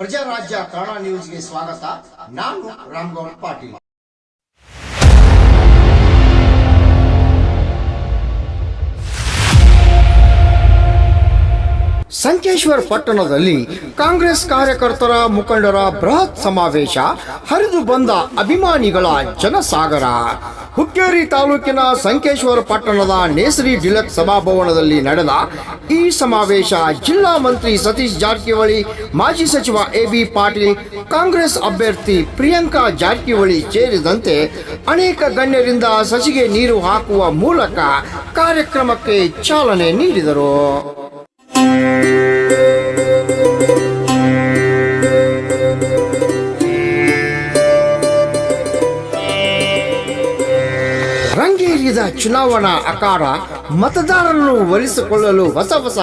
ಪ್ರಜಾರಾಜ್ಯ ಕನ್ನಡ ನ್ಯೂಸ್ಗೆ ಸ್ವಾಗತ ನಾನು ರಾಮ್ಗೌಡ್ ಪಾಟೀಲ್ ಸಂಕೇಶ್ವರ್ ಪಟ್ಟಣದಲ್ಲಿ ಕಾಂಗ್ರೆಸ್ ಕಾರ್ಯಕರ್ತರ ಮುಖಂಡರ ಬೃಹತ್ ಸಮಾವೇಶ ಹರಿದು ಬಂದ ಅಭಿಮಾನಿಗಳ ಜನಸಾಗರ. ಹುಕ್ಕೇರಿ ತಾಲೂಕಿನ ಸಂಕೇಶ್ವರ ಪಟ್ಟಣದ ನೇಸರಿ ಡಿಲಕ್ ಸಭಾಭವನದಲ್ಲಿ ನಡೆದ ಈ ಸಮಾವೇಶ ಜಿಲ್ಲಾ ಮಂತ್ರಿ ಸತೀಶ್ ಜಾರಕಿಹೊಳಿ, ಮಾಜಿ ಸಚಿವ ಎ ಬಿ ಪಾಟೀಲ್, ಕಾಂಗ್ರೆಸ್ ಅಭ್ಯರ್ಥಿ ಪ್ರಿಯಾಂಕಾ ಜಾರಕಿಹೊಳಿ ಸೇರಿದಂತೆ ಅನೇಕ ಗಣ್ಯರಿಂದ ಸಸಿಗೆ ನೀರು ಹಾಕುವ ಮೂಲಕ ಕಾರ್ಯಕ್ರಮಕ್ಕೆ ಚಾಲನೆ ನೀಡಿದರು. ಚುನಾವಣಾ ಅಕಾರ ಮತದಾರರನ್ನು ಒಲಿಸಿಕೊಳ್ಳಲು ಹೊಸ ಹೊಸ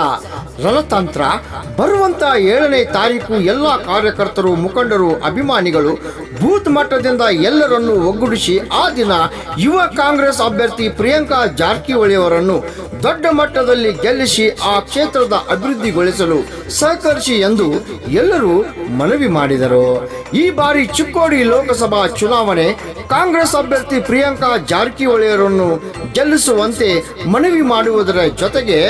ರಣತಂತ್ರ. ಬರುವಂತ ಏಳನೇ ತಾರೀಕು ಎಲ್ಲ ಕಾರ್ಯಕರ್ತರು ಮುಖಂಡರು ಅಭಿಮಾನಿಗಳು ಬೂತ್ ಮಟ್ಟದಿಂದ ಎಲ್ಲರನ್ನು ಒಗ್ಗೂಡಿಸಿ ಆ ದಿನ ಯುವ ಕಾಂಗ್ರೆಸ್ ಅಭ್ಯರ್ಥಿ ಪ್ರಿಯಾಂಕಾ ಜಾರಕಿಹೊಳಿ ಅವರನ್ನು ದೊಡ್ಡ ಮಟ್ಟದಲ್ಲಿ ಗೆಲ್ಲಿಸಿ ಆ ಕ್ಷೇತ್ರದ ಅಭಿವೃದ್ಧಿಗೊಳಿಸಲು ಸಹಕರಿಸಿ ಎಂದು ಎಲ್ಲರೂ ಮನವಿ ಮಾಡಿದರು. ಈ ಬಾರಿ ಚಿಕ್ಕೋಡಿ ಲೋಕಸಭಾ ಚುನಾವಣೆ ಕಾಂಗ್ರೆಸ್ ಅಭ್ಯರ್ಥಿ ಪ್ರಿಯಾಂಕಾ ಜಾರಕಿಹೊಳಿಯವರನ್ನು ಗೆಲ್ಲಿಸುವಂತೆ ಮನವಿ ಮಾಡುವುದರ ಜೊತೆಗೆ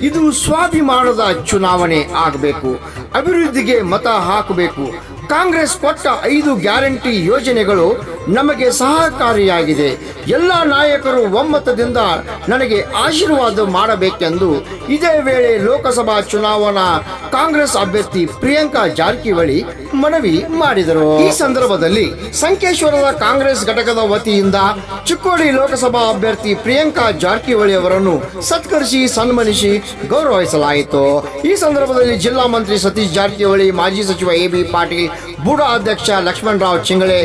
ಇದು ಸ್ವಾಭಿಮಾನದ ಚುನಾವಣೆ ಆಗಬೇಕು. ಅಭಿವೃದ್ಧಿಗೆ ಮತ ಹಾಕಬೇಕು. ಕಾಂಗ್ರೆಸ್ ಕೊಟ್ಟ ಐದು ಗ್ಯಾರಂಟಿ ಯೋಜನೆಗಳು ನಮಗೆ ಸಹಕಾರಿಯಾಗಿದೆ. ಎಲ್ಲ ನಾಯಕರು ಒಮ್ಮತದಿಂದ ನನಗೆ ಆಶೀರ್ವಾದ ಮಾಡಬೇಕೆಂದು ಇದೇ ವೇಳೆ ಲೋಕಸಭಾ ಚುನಾವಣಾ ಕಾಂಗ್ರೆಸ್ ಅಭ್ಯರ್ಥಿ ಪ್ರಿಯಾಂಕಾ ಜಾರಕಿಹೊಳಿ ಮನವಿ ಮಾಡಿದರು. ಈ ಸಂದರ್ಭದಲ್ಲಿ ಸಂಕೇಶ್ವರದ ಕಾಂಗ್ರೆಸ್ ಘಟಕದ ವತಿಯಿಂದ ಚಿಕ್ಕೋಡಿ ಲೋಕಸಭಾ ಅಭ್ಯರ್ಥಿ ಪ್ರಿಯಾಂಕಾ ಜಾರಕಿಹೊಳಿ ಅವರನ್ನು ಸತ್ಕರಿಸಿ ಸನ್ಮಾನಿಸಿ ಗೌರವಿಸಲಾಯಿತು. ಈ ಸಂದರ್ಭದಲ್ಲಿ ಜಿಲ್ಲಾ ಮಂತ್ರಿ ಸತೀಶ್ ಜಾರಕಿಹೊಳಿ, ಮಾಜಿ ಸಚಿವ ಎ ಬಿ ಪಾಟೀಲ್, ಬೂಡಾ ಅಧ್ಯಕ್ಷ ಲಕ್ಷ್ಮಣರಾವ್ ಚಿಂಗಳೆ,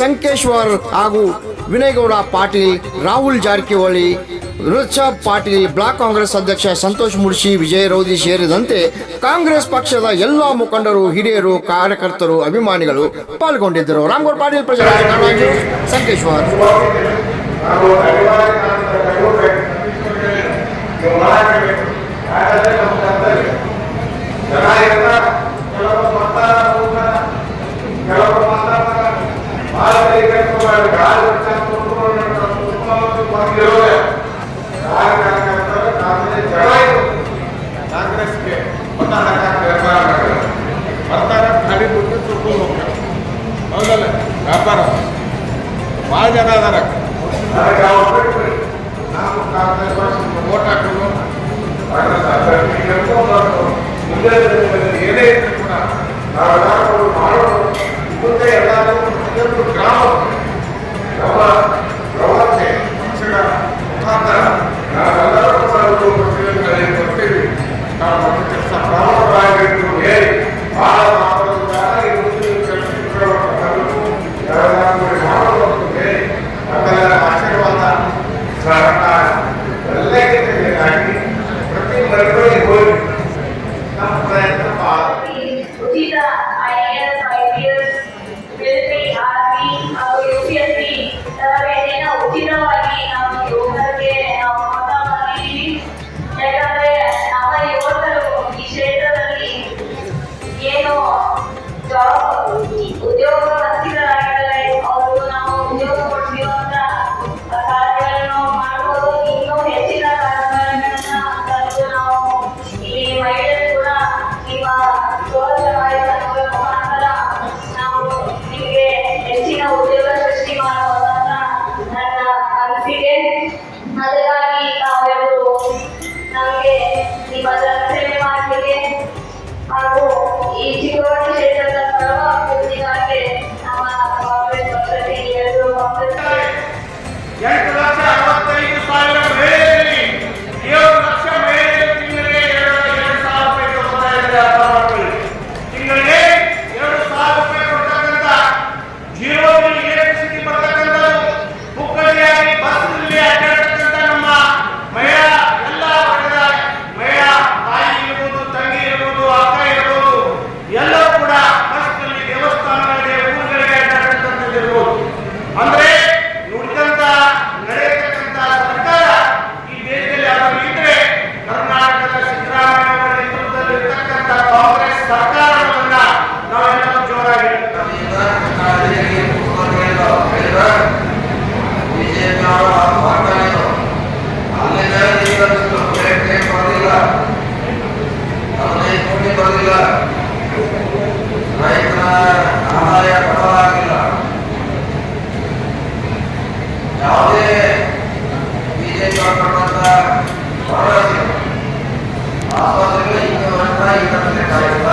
ಸಂಕೇಶ್ವರ್ ಹಾಗೂ ವಿನಯಗೌಡ ಪಾಟೀಲ್, ರಾಹುಲ್ ಜಾರಕಿಹೊಳಿ ರುಚಬ್ ಪಾಟೀಲ್, ಬ್ಲಾಕ್ ಕಾಂಗ್ರೆಸ್ ಅಧ್ಯಕ್ಷ ಸಂತೋಷ್ ಮುಡ್ಶಿ ವಿಜಯ್ ರೌದಿ ಸೇರಿದಂತೆ ಕಾಂಗ್ರೆಸ್ ಪಕ್ಷದ ಎಲ್ಲ ಮುಖಂಡರು, ಹಿರಿಯರು, ಕಾರ್ಯಕರ್ತರು, ಅಭಿಮಾನಿಗಳು ಪಾಲ್ಗೊಂಡಿದ್ದರು. ರಾಮಗೌಡ ಪಾಟೀಲ್ ಸಂಕೇಶ್ವರ್. ನಾವು వ్యాపారం. బాగా జనాధార కూడా గ్రామం. ಉಚಿತವಾಗಿ ಎಂಟು ಲಕ್ಷ ಅರವತ್ತೈದು ಸಾವಿರ ಮೇಲೆಯಲ್ಲಿ ಏಳು ಲಕ್ಷ ಮೇಲೆ ತಿಂಗಳಿಗೆ ಎರಡು ಎರಡು ಸಾವಿರ ರೂಪಾಯಿ ಕೊಡ್ತಾ ಇದ್ದಾರೆ ಅರ್ಥ ಮಾಡ್ಕೊಳ್ಳಿ ತಿಂಗಳಿಗೆ ಎರಡು ಸಾವಿರ ರೂಪಾಯಿ ಕೊಡ್ತಕ್ಕಂಥ ಜೀರೋ ಬಸ್ನಲ್ಲಿ ನಮ್ಮ ಮಹಿಳಾ ಎಲ್ಲ ವರ್ಗದ ಮಹಿಳಾ ತಾಯಿ ತಂಗಿ ಇರ್ಬೋದು ಅಕ್ಕ ಇರ್ಬೋದು ಎಲ್ಲರೂ ಕೂಡ ಬಸ್ನಲ್ಲಿ ದೇವಸ್ಥಾನಗಳಿಗೆ ಊರುಗಳಿಗೆ ಅಡ್ಡಾಡ್ತಕ್ಕಂಥದ್ದು ಇಲ್ಲ ರೈತರ ಆದಾಯ ಕಡಲಾಗಿಲ್ಲ ಯಾವುದೇ ಬಿಜೆಪಿ ಕೊಟ್ಟಂತ ಭರವಸೆ ಆಸ್ಪತ್ರೆಗಳು ಈಗ ಮಾಡ್ತಾ ಇಲ್ಲ